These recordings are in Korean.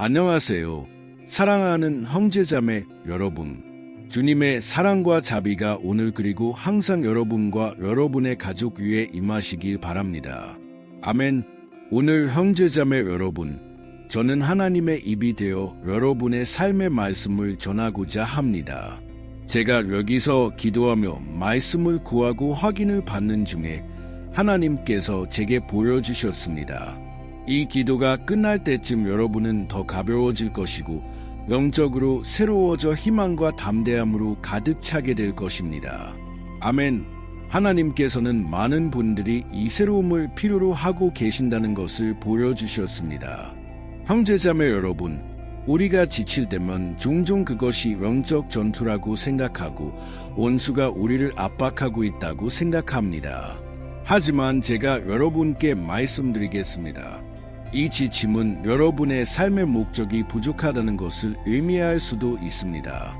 안녕하세요. 사랑하는 형제자매 여러분. 주님의 사랑과 자비가 오늘 그리고 항상 여러분과 여러분의 가족 위에 임하시길 바랍니다. 아멘. 오늘 형제자매 여러분. 저는 하나님의 입이 되어 여러분의 삶의 말씀을 전하고자 합니다. 제가 여기서 기도하며 말씀을 구하고 확인을 받는 중에 하나님께서 제게 보여주셨습니다. 이 기도가 끝날 때쯤 여러분은 더 가벼워질 것이고 영적으로 새로워져 희망과 담대함으로 가득 차게 될 것입니다. 아멘. 하나님께서는 많은 분들이 이 새로움을 필요로 하고 계신다는 것을 보여주셨습니다. 형제자매 여러분, 우리가 지칠 때면 종종 그것이 영적 전투라고 생각하고 원수가 우리를 압박하고 있다고 생각합니다. 하지만 제가 여러분께 말씀드리겠습니다. 이 지침은 여러분의 삶의 목적이 부족하다는 것을 의미할 수도 있습니다.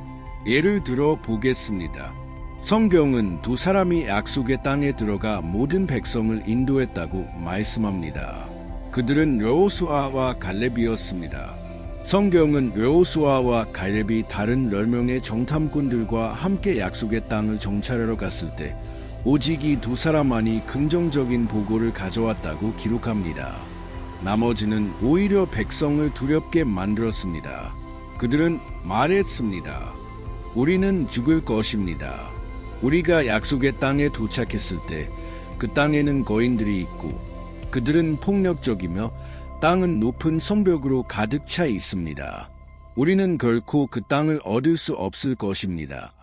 예를 들어 보겠습니다. 성경은 두 사람이 약속의 땅에 들어가 모든 백성을 인도했다고 말씀합니다. 그들은 여호수아와 갈렙이었습니다. 성경은 여호수아와 갈렙이 다른 10명의 정탐꾼들과 함께 약속의 땅을 정찰하러 갔을 때 오직 이 두 사람만이 긍정적인 보고를 가져왔다고 기록합니다. 나머지는 오히려 백성을 두렵게 만들었습니다. 그들은 말했습니다. 우리는 죽을 것입니다. 우리가 약속의 땅에 도착했을 때 그 땅에는 거인들이 있고 그들은 폭력적이며 땅은 높은 성벽으로 가득 차 있습니다. 우리는 결코 그 땅을 얻을 수 없을 것입니다.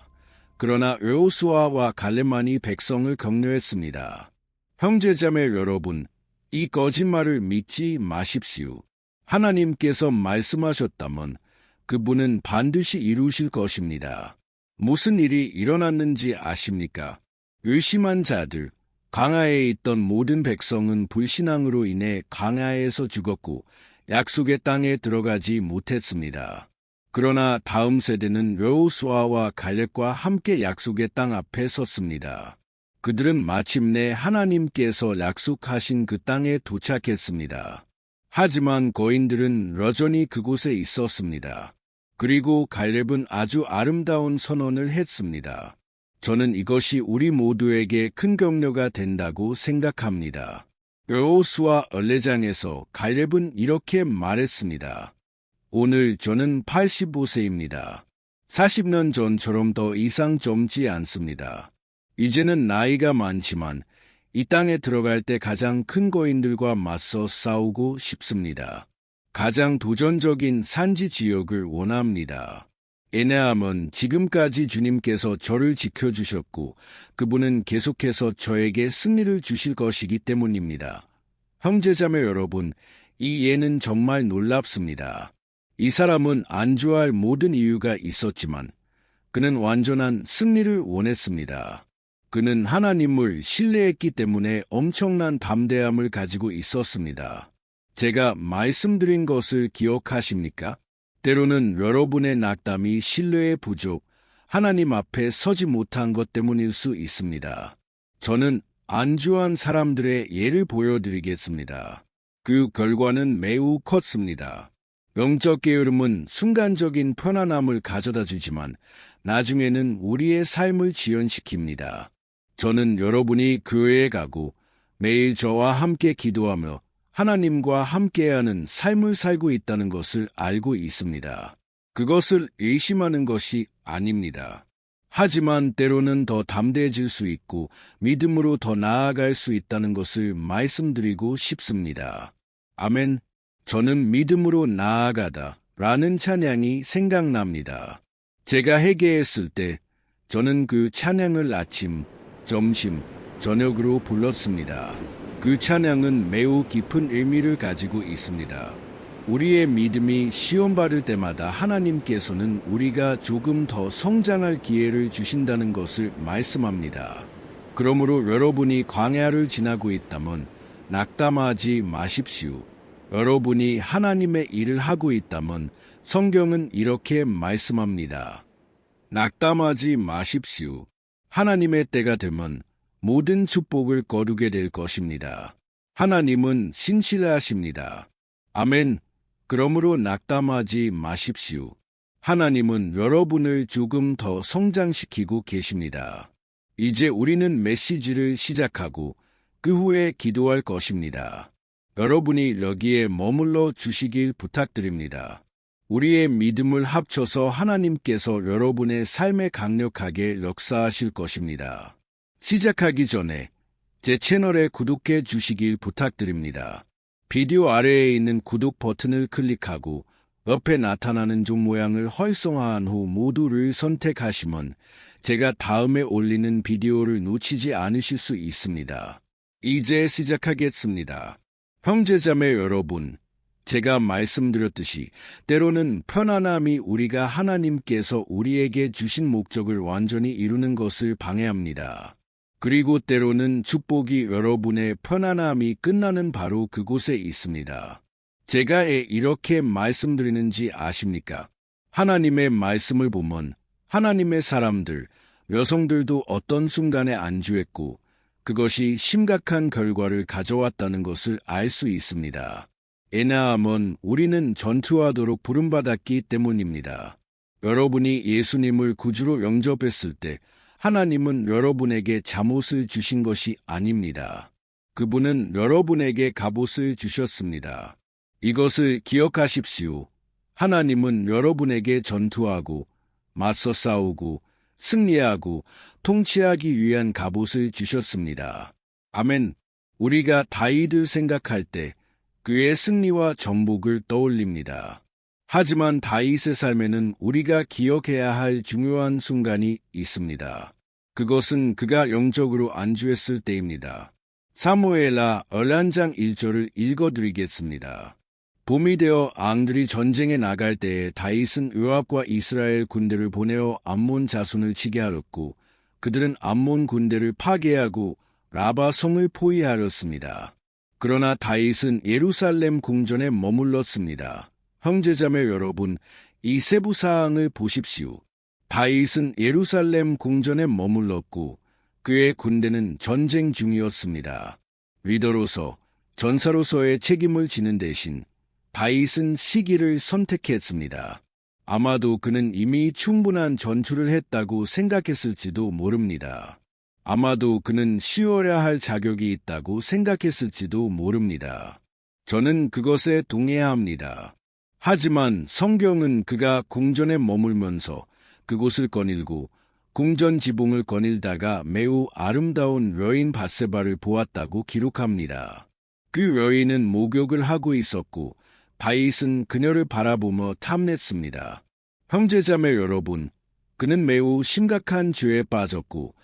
그러나 여호수아와 갈렙만이 백성을 격려했습니다. 형제자매 여러분, 이 거짓말을 믿지 마십시오. 하나님께서 말씀하셨다면 그분은 반드시 이루실 것입니다. 무슨 일이 일어났는지 아십니까? 의심한 자들, 강하에 있던 모든 백성은 불신앙으로 인해 강하에서 죽었고 약속의 땅에 들어가지 못했습니다. 그러나 다음 세대는 여호수아와 갈렙과 함께 약속의 땅 앞에 섰습니다. 그들은 마침내 하나님께서 약속하신 그 땅에 도착했습니다. 하지만 거인들은 여전히 그곳에 있었습니다. 그리고 갈렙은 아주 아름다운 선언을 했습니다. 저는 이것이 우리 모두에게 큰 격려가 된다고 생각합니다. 여호수아 얼레장에서 갈렙은 이렇게 말했습니다. 오늘 저는 85세입니다. 40년 전처럼 더 이상 젊지 않습니다. 이제는 나이가 많지만 이 땅에 들어갈 때 가장 큰 거인들과 맞서 싸우고 싶습니다. 가장 도전적인 산지 지역을 원합니다. 에네함은 지금까지 주님께서 저를 지켜주셨고 그분은 계속해서 저에게 승리를 주실 것이기 때문입니다. 형제자매 여러분, 이 예는 정말 놀랍습니다. 이 사람은 안주할 모든 이유가 있었지만 그는 완전한 승리를 원했습니다. 그는 하나님을 신뢰했기 때문에 엄청난 담대함을 가지고 있었습니다. 제가 말씀드린 것을 기억하십니까? 때로는 여러분의 낙담이 신뢰의 부족, 하나님 앞에 서지 못한 것 때문일 수 있습니다. 저는 안주한 사람들의 예를 보여드리겠습니다. 그 결과는 매우 컸습니다. 영적 게으름은 순간적인 편안함을 가져다 주지만 나중에는 우리의 삶을 지연시킵니다. 저는 여러분이 교회에 가고 매일 저와 함께 기도하며 하나님과 함께하는 삶을 살고 있다는 것을 알고 있습니다. 그것을 의심하는 것이 아닙니다. 하지만 때로는 더 담대해질 수 있고 믿음으로 더 나아갈 수 있다는 것을 말씀드리고 싶습니다. 아멘. 저는 믿음으로 나아가다 라는 찬양이 생각납니다. 제가 회개했을 때 저는 그 찬양을 아침, 점심, 저녁으로 불렀습니다. 그 찬양은 매우 깊은 의미를 가지고 있습니다. 우리의 믿음이 시험 받을 때마다 하나님께서는 우리가 조금 더 성장할 기회를 주신다는 것을 말씀합니다. 그러므로 여러분이 광야를 지나고 있다면 낙담하지 마십시오. 여러분이 하나님의 일을 하고 있다면 성경은 이렇게 말씀합니다. 낙담하지 마십시오. 하나님의 때가 되면 모든 축복을 거두게 될 것입니다. 하나님은 신실하십니다. 아멘. 그러므로 낙담하지 마십시오. 하나님은 여러분을 조금 더 성장시키고 계십니다. 이제 우리는 메시지를 시작하고 그 후에 기도할 것입니다. 여러분이 여기에 머물러 주시길 부탁드립니다. 우리의 믿음을 합쳐서 하나님께서 여러분의 삶에 강력하게 역사하실 것입니다. 시작하기 전에 제 채널에 구독해 주시길 부탁드립니다. 비디오 아래에 있는 구독 버튼을 클릭하고 옆에 나타나는 종 모양을 활성화한 후 모두를 선택하시면 제가 다음에 올리는 비디오를 놓치지 않으실 수 있습니다. 이제 시작하겠습니다. 형제자매 여러분, 제가 말씀드렸듯이 때로는 편안함이 우리가 하나님께서 우리에게 주신 목적을 완전히 이루는 것을 방해합니다. 그리고 때로는 축복이 여러분의 편안함이 끝나는 바로 그곳에 있습니다. 제가 왜 이렇게 말씀드리는지 아십니까? 하나님의 말씀을 보면 하나님의 사람들, 여성들도 어떤 순간에 안주했고 그것이 심각한 결과를 가져왔다는 것을 알 수 있습니다. 에나함은 우리는 전투하도록 부름받았기 때문입니다. 여러분이 예수님을 구주로 영접했을 때 하나님은 여러분에게 잠옷을 주신 것이 아닙니다. 그분은 여러분에게 갑옷을 주셨습니다. 이것을 기억하십시오. 하나님은 여러분에게 전투하고 맞서 싸우고 승리하고 통치하기 위한 갑옷을 주셨습니다. 아멘. 우리가 다윗을 생각할 때 그의 승리와 정복을 떠올립니다. 하지만 다윗의 삶에는 우리가 기억해야 할 중요한 순간이 있습니다. 그것은 그가 영적으로 안주했을 때입니다. 사무엘라 11장 1절을 읽어드리겠습니다. 봄이 되어 앙들이 전쟁에 나갈 때에 다윗은 요압과 이스라엘 군대를 보내어 암몬 자손을 치게 하였고 그들은 암몬 군대를 파괴하고 라바 성을 포위하였습니다. 그러나 다윗은 예루살렘 궁전에 머물렀습니다. 형제자매 여러분, 이 세부 사항을 보십시오. 다윗은 예루살렘 궁전에 머물렀고 그의 군대는 전쟁 중이었습니다. 리더로서 전사로서의 책임을 지는 대신 다윗은 시기를 선택했습니다. 아마도 그는 이미 충분한 전투를 했다고 생각했을지도 모릅니다. 아마도 그는 쉬어야 할 자격이 있다고 생각했을지도 모릅니다. 저는 그것에 동의합니다. 하지만 성경은 그가 궁전에 머물면서 그곳을 거닐고 궁전 지붕을 거닐다가 매우 아름다운 여인 바세바를 보았다고 기록합니다. 그 여인은 목욕을 하고 있었고 다윗은 그녀를 바라보며 탐냈습니다. 형제자매 여러분, 그는 매우 심각한 죄에 빠졌고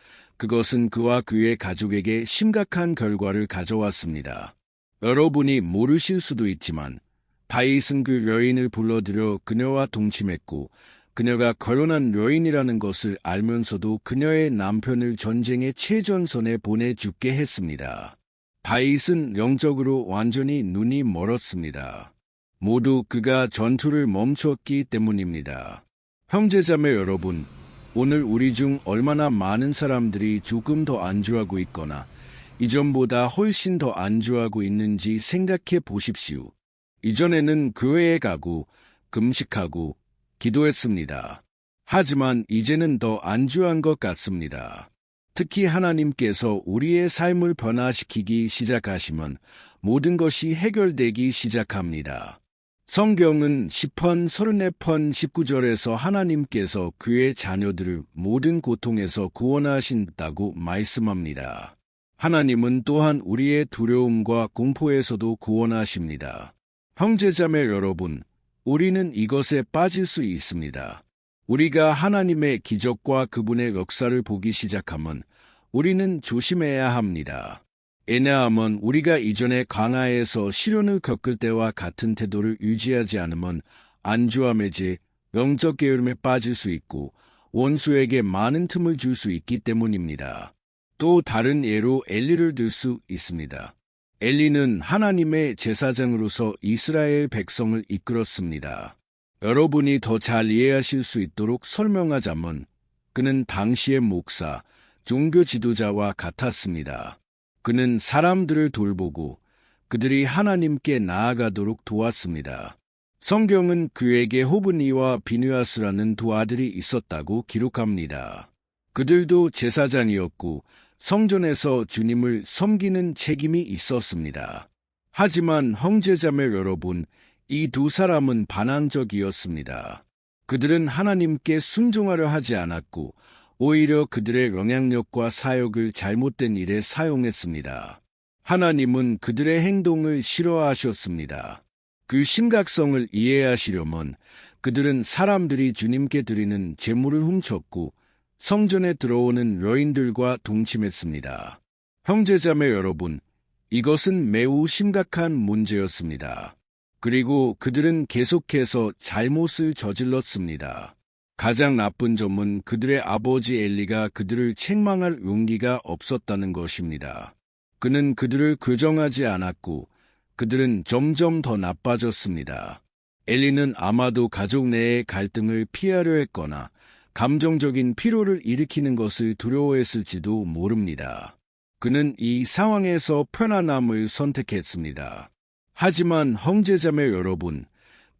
그것은 그와 그의 가족에게 심각한 결과를 가져왔습니다. 여러분이 모르실 수도 있지만 다윗은 그 여인을 불러들여 그녀와 동침했고 그녀가 거론한 여인이라는 것을 알면서도 그녀의 남편을 전쟁의 최전선에 보내 죽게 했습니다. 다윗은 영적으로 완전히 눈이 멀었습니다. 모두 그가 전투를 멈췄기 때문입니다. 형제자매 여러분, 오늘 우리 중 얼마나 많은 사람들이 조금 더 안주하고 있거나 이전보다 훨씬 더 안주하고 있는지 생각해 보십시오. 이전에는 교회에 가고 금식하고 기도했습니다. 하지만 이제는 더 안주한 것 같습니다. 특히 하나님께서 우리의 삶을 변화시키기 시작하시면 모든 것이 해결되기 시작합니다. 성경은 10편 34편 19절에서 하나님께서 그의 자녀들을 모든 고통에서 구원하신다고 말씀합니다. 하나님은 또한 우리의 두려움과 공포에서도 구원하십니다. 형제자매 여러분, 우리는 이것에 빠질 수 있습니다. 우리가 하나님의 기적과 그분의 역사를 보기 시작하면 우리는 조심해야 합니다. 에나함은 우리가 이전에 강하에서 시련을 겪을 때와 같은 태도를 유지하지 않으면 매제, 영적 게으름에 빠질 수 있고 원수에게 많은 틈을 줄 수 있기 때문입니다. 또 다른 예로 엘리를 들 수 있습니다. 엘리는 하나님의 제사장으로서 이스라엘 백성을 이끌었습니다. 여러분이 더 잘 이해하실 수 있도록 설명하자면 그는 당시의 목사, 종교 지도자와 같았습니다. 그는 사람들을 돌보고 그들이 하나님께 나아가도록 도왔습니다. 성경은 그에게 호브니와 비누아스라는 두 아들이 있었다고 기록합니다. 그들도 제사장이었고 성전에서 주님을 섬기는 책임이 있었습니다. 하지만 형제자매 여러분, 이 두 사람은 반항적이었습니다. 그들은 하나님께 순종하려 하지 않았고 오히려 그들의 영향력과 사역을 잘못된 일에 사용했습니다. 하나님은 그들의 행동을 싫어하셨습니다. 그 심각성을 이해하시려면 그들은 사람들이 주님께 드리는 재물을 훔쳤고 성전에 들어오는 여인들과 동침했습니다. 형제자매 여러분, 이것은 매우 심각한 문제였습니다. 그리고 그들은 계속해서 잘못을 저질렀습니다. 가장 나쁜 점은 그들의 아버지 엘리가 그들을 책망할 용기가 없었다는 것입니다. 그는 그들을 교정하지 않았고 그들은 점점 더 나빠졌습니다. 엘리는 아마도 가족 내의 갈등을 피하려 했거나 감정적인 피로를 일으키는 것을 두려워했을지도 모릅니다. 그는 이 상황에서 편안함을 선택했습니다. 하지만 형제자매 여러분,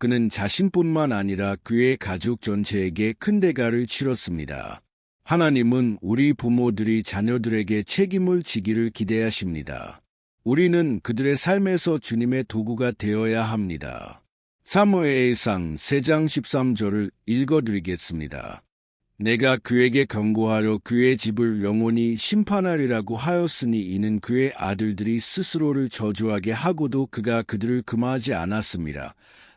그는 자신뿐만 아니라 그의 가족 전체에게 큰 대가를 치렀습니다. 하나님은 우리 부모들이 자녀들에게 책임을 지기를 기대하십니다. 우리는 그들의 삶에서 주님의 도구가 되어야 합니다. 사무엘상 3장 13절을 읽어드리겠습니다. 내가 그에게 경고하려 그의 집을 영원히 심판하리라고 하였으니 이는 그의 아들들이 스스로를 저주하게 하고도 그가 그들을 금하지 않았습니다.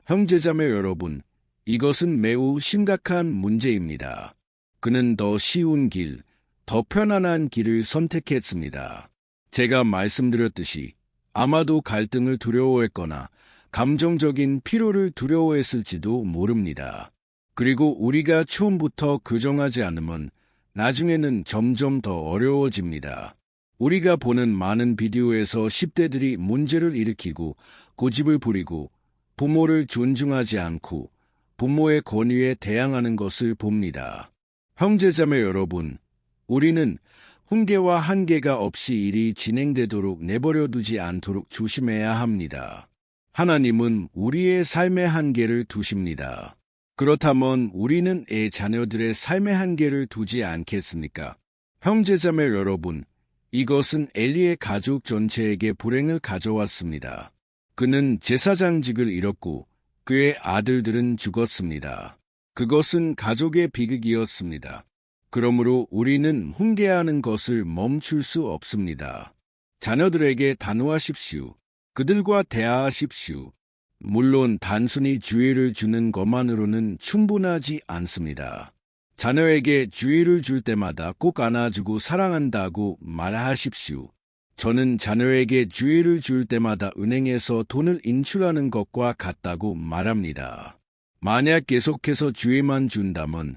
형제자매 여러분, 이것은 매우 심각한 문제입니다. 그는 더 쉬운 길, 더 편안한 길을 선택했습니다. 제가 말씀드렸듯이 아마도 갈등을 두려워했거나 감정적인 피로를 두려워했을지도 모릅니다. 그리고 우리가 처음부터 교정하지 않으면 나중에는 점점 더 어려워집니다. 우리가 보는 많은 비디오에서 10대들이 문제를 일으키고 고집을 부리고 부모를 존중하지 않고 부모의 권위에 대항하는 것을 봅니다. 형제자매 여러분, 우리는 훈계와 한계가 없이 일이 진행되도록 내버려 두지 않도록 조심해야 합니다. 하나님은 우리의 삶의 한계를 두십니다. 그렇다면 우리는 애 자녀들의 삶의 한계를 두지 않겠습니까? 형제자매 여러분, 이것은 엘리의 가족 전체에게 불행을 가져왔습니다. 그는 제사장직을 잃었고 그의 아들들은 죽었습니다. 그것은 가족의 비극이었습니다. 그러므로 우리는 훈계하는 것을 멈출 수 없습니다. 자녀들에게 단호하십시오. 그들과 대화하십시오. 물론 단순히 주의를 주는 것만으로는 충분하지 않습니다. 자녀에게 주의를 줄 때마다 꼭 안아주고 사랑한다고 말하십시오. 저는 자녀에게 주의를 줄 때마다 은행에서 돈을 인출하는 것과 같다고 말합니다. 만약 계속해서 주의만 준다면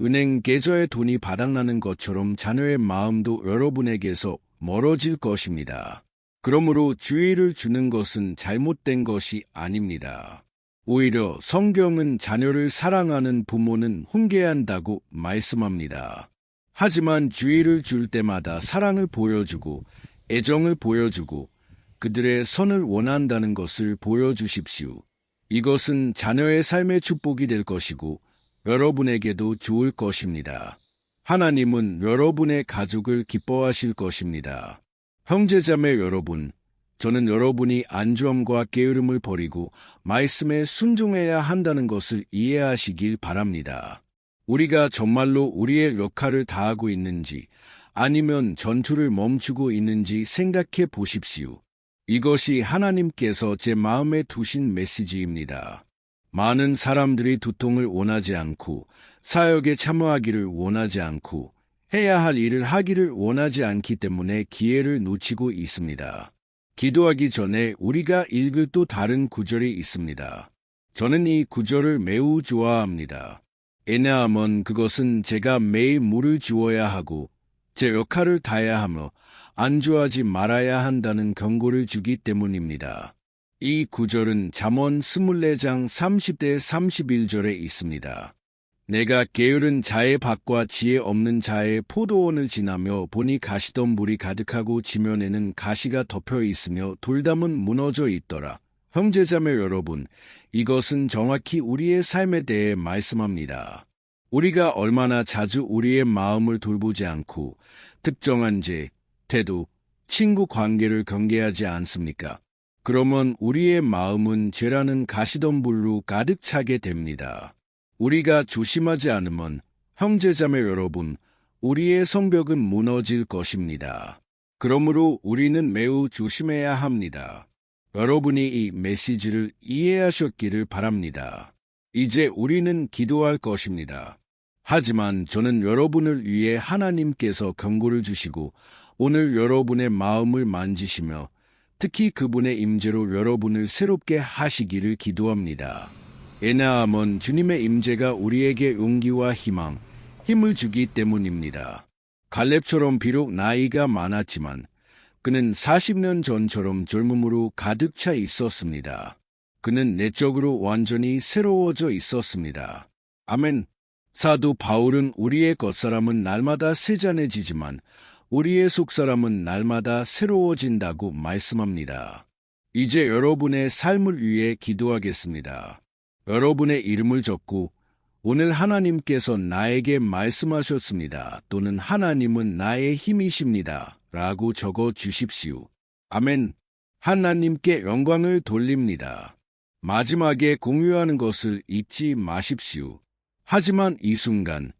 은행 계좌에 돈이 바닥나는 것처럼 자녀의 마음도 여러분에게서 멀어질 것입니다. 그러므로 주의를 주는 것은 잘못된 것이 아닙니다. 오히려 성경은 자녀를 사랑하는 부모는 훈계한다고 말씀합니다. 하지만 주의를 줄 때마다 사랑을 보여주고 애정을 보여주고 그들의 선을 원한다는 것을 보여주십시오. 이것은 자녀의 삶의 축복이 될 것이고 여러분에게도 좋을 것입니다. 하나님은 여러분의 가족을 기뻐하실 것입니다. 형제자매 여러분, 저는 여러분이 안주함과 게으름을 버리고 말씀에 순종해야 한다는 것을 이해하시길 바랍니다. 우리가 정말로 우리의 역할을 다하고 있는지 아니면 전투를 멈추고 있는지 생각해 보십시오. 이것이 하나님께서 제 마음에 두신 메시지입니다. 많은 사람들이 두통을 원하지 않고 사역에 참여하기를 원하지 않고 해야 할 일을 하기를 원하지 않기 때문에 기회를 놓치고 있습니다. 기도하기 전에 우리가 읽을 또 다른 구절이 있습니다. 저는 이 구절을 매우 좋아합니다. 왜냐하면 그것은 제가 매일 물을 주어야 하고 제 역할을 다해야 하며 안주하지 말아야 한다는 경고를 주기 때문입니다. 이 구절은 잠언 24장 30대 31절에 있습니다. 내가 게으른 자의 밭과 지혜 없는 자의 포도원을 지나며 보니 가시덤불이 가득하고 지면에는 가시가 덮여 있으며 돌담은 무너져 있더라. 형제자매 여러분, 이것은 정확히 우리의 삶에 대해 말씀합니다. 우리가 얼마나 자주 우리의 마음을 돌보지 않고 특정한 죄, 태도, 친구 관계를 경계하지 않습니까? 그러면 우리의 마음은 죄라는 가시덤불로 가득 차게 됩니다. 우리가 조심하지 않으면 형제자매 여러분, 우리의 성벽은 무너질 것입니다. 그러므로 우리는 매우 조심해야 합니다. 여러분이 이 메시지를 이해하셨기를 바랍니다. 이제 우리는 기도할 것입니다. 하지만 저는 여러분을 위해 하나님께서 경고를 주시고 오늘 여러분의 마음을 만지시며 특히 그분의 임재로 여러분을 새롭게 하시기를 기도합니다. 왜냐하면 주님의 임재가 우리에게 용기와 희망, 힘을 주기 때문입니다. 갈렙처럼 비록 나이가 많았지만 그는 40년 전처럼 젊음으로 가득 차 있었습니다. 그는 내적으로 완전히 새로워져 있었습니다. 아멘. 사도 바울은 우리의 겉사람은 날마다 세잔해지지만 우리의 속사람은 날마다 새로워진다고 말씀합니다. 이제 여러분의 삶을 위해 기도하겠습니다. 여러분의 이름을 적고 오늘 하나님께서 나에게 말씀하셨습니다. 또는 하나님은 나의 힘이십니다. 라고 적어 주십시오. 아멘. 하나님께 영광을 돌립니다. 마지막에 공유하는 것을 잊지 마십시오. 하지만 이 순간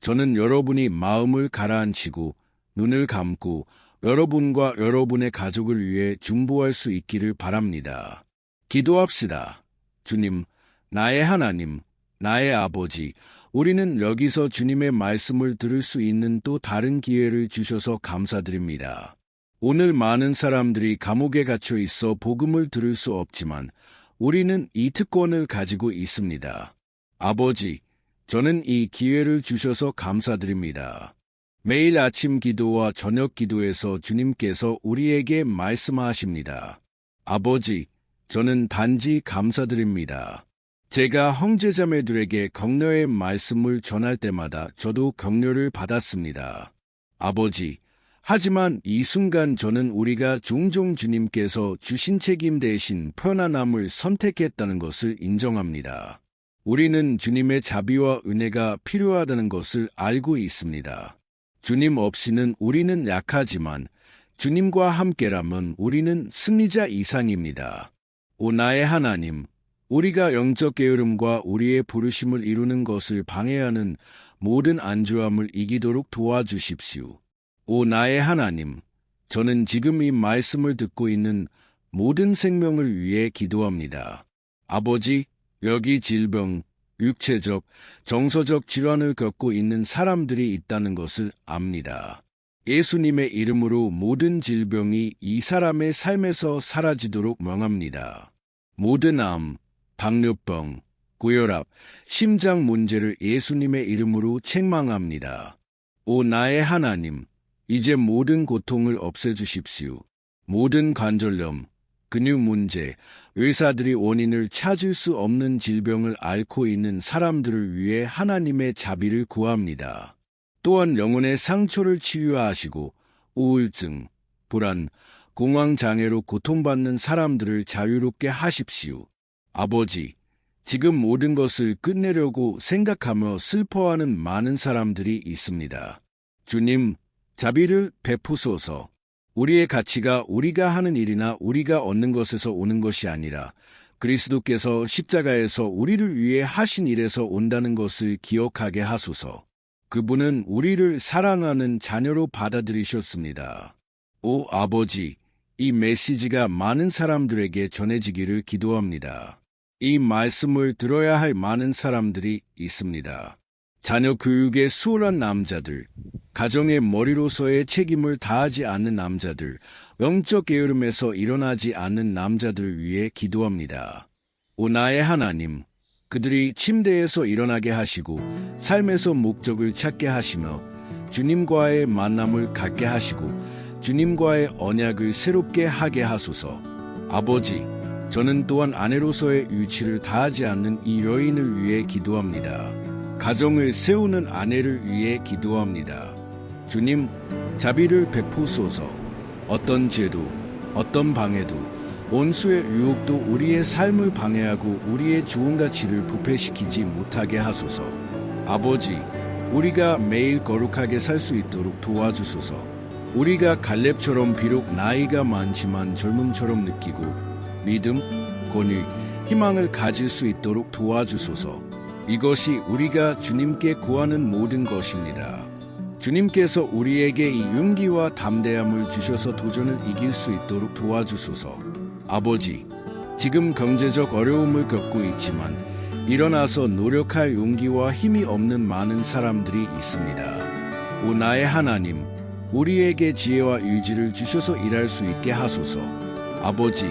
저는 여러분이 마음을 가라앉히고 눈을 감고 여러분과 여러분의 가족을 위해 중보할 수 있기를 바랍니다. 기도합시다. 주님, 나의 하나님, 나의 아버지, 우리는 여기서 주님의 말씀을 들을 수 있는 또 다른 기회를 주셔서 감사드립니다. 오늘 많은 사람들이 감옥에 갇혀 있어 복음을 들을 수 없지만 우리는 이 특권을 가지고 있습니다. 아버지, 저는 이 기회를 주셔서 감사드립니다. 매일 아침 기도와 저녁 기도에서 주님께서 우리에게 말씀하십니다. 아버지, 저는 단지 감사드립니다. 제가 형제자매들에게 격려의 말씀을 전할 때마다 저도 격려를 받았습니다. 아버지, 하지만 이 순간 저는 우리가 종종 주님께서 주신 책임 대신 편안함을 선택했다는 것을 인정합니다. 우리는 주님의 자비와 은혜가 필요하다는 것을 알고 있습니다. 주님 없이는 우리는 약하지만 주님과 함께라면 우리는 승리자 이상입니다. 오 나의 하나님, 우리가 영적 게으름과 우리의 부르심을 이루는 것을 방해하는 모든 안주함을 이기도록 도와주십시오. 오 나의 하나님, 저는 지금 이 말씀을 듣고 있는 모든 생명을 위해 기도합니다. 아버지, 여기 질병, 육체적, 정서적 질환을 겪고 있는 사람들이 있다는 것을 압니다. 예수님의 이름으로 모든 질병이 이 사람의 삶에서 사라지도록 명합니다. 모든 암, 당뇨병, 고혈압, 심장 문제를 예수님의 이름으로 책망합니다. 오 나의 하나님, 이제 모든 고통을 없애주십시오. 모든 관절염, 근육 문제, 의사들이 원인을 찾을 수 없는 질병을 앓고 있는 사람들을 위해 하나님의 자비를 구합니다. 또한 영혼의 상처를 치유하시고 우울증, 불안, 공황장애로 고통받는 사람들을 자유롭게 하십시오. 아버지, 지금 모든 것을 끝내려고 생각하며 슬퍼하는 많은 사람들이 있습니다. 주님, 자비를 베푸소서. 우리의 가치가 우리가 하는 일이나 우리가 얻는 것에서 오는 것이 아니라 그리스도께서 십자가에서 우리를 위해 하신 일에서 온다는 것을 기억하게 하소서. 그분은 우리를 사랑하는 자녀로 받아들이셨습니다. 오 아버지, 이 메시지가 많은 사람들에게 전해지기를 기도합니다. 이 말씀을 들어야 할 많은 사람들이 있습니다. 자녀 교육에 수월한 남자들, 가정의 머리로서의 책임을 다하지 않는 남자들, 영적 게으름에서 일어나지 않는 남자들을 위해 기도합니다. 오 나의 하나님, 그들이 침대에서 일어나게 하시고 삶에서 목적을 찾게 하시며 주님과의 만남을 갖게 하시고 주님과의 언약을 새롭게 하게 하소서. 아버지, 저는 또한 아내로서의 유치를 다하지 않는 이 여인을 위해 기도합니다. 가정을 세우는 아내를 위해 기도합니다. 주님, 자비를 베푸소서. 어떤 죄도, 어떤 방해도, 온수의 유혹도 우리의 삶을 방해하고 우리의 좋은 가치를 부패시키지 못하게 하소서. 아버지, 우리가 매일 거룩하게 살 수 있도록 도와주소서. 우리가 갈렙처럼 비록 나이가 많지만 젊음처럼 느끼고 믿음, 권위, 희망을 가질 수 있도록 도와주소서. 이것이 우리가 주님께 구하는 모든 것입니다. 주님께서 우리에게 이 용기와 담대함을 주셔서 도전을 이길 수 있도록 도와주소서. 아버지, 지금 경제적 어려움을 겪고 있지만 일어나서 노력할 용기와 힘이 없는 많은 사람들이 있습니다. 오 나의 하나님, 우리에게 지혜와 의지를 주셔서 일할 수 있게 하소서. 아버지,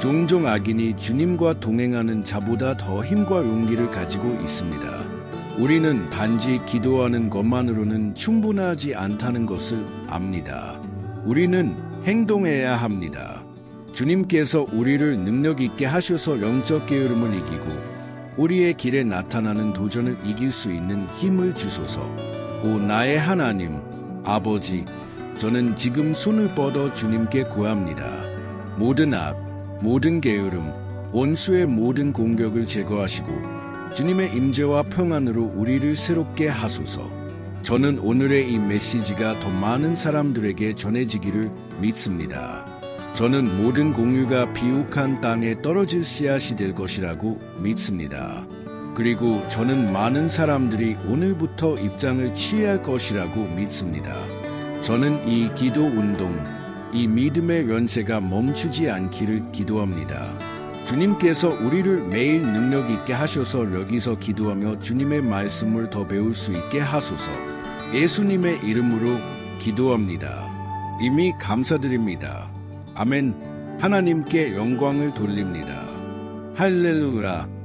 종종 악인이 주님과 동행하는 자보다 더 힘과 용기를 가지고 있습니다. 우리는 단지 기도하는 것만으로는 충분하지 않다는 것을 압니다. 우리는 행동해야 합니다. 주님께서 우리를 능력 있게 하셔서 영적 게으름을 이기고 우리의 길에 나타나는 도전을 이길 수 있는 힘을 주소서. 오 나의 하나님, 아버지, 저는 지금 손을 뻗어 주님께 구합니다. 모든 악, 모든 게으름, 원수의 모든 공격을 제거하시고 주님의 임재와 평안으로 우리를 새롭게 하소서. 저는 오늘의 이 메시지가 더 많은 사람들에게 전해지기를 믿습니다. 저는 모든 공유가 비옥한 땅에 떨어질 씨앗이 될 것이라고 믿습니다. 그리고 저는 많은 사람들이 오늘부터 입장을 취할 것이라고 믿습니다. 저는 이 기도 운동, 이 믿음의 연세가 멈추지 않기를 기도합니다. 주님께서 우리를 매일 능력 있게 하셔서 여기서 기도하며 주님의 말씀을 더 배울 수 있게 하소서. 예수님의 이름으로 기도합니다. 이미 감사드립니다. 아멘. 하나님께 영광을 돌립니다. 할렐루야.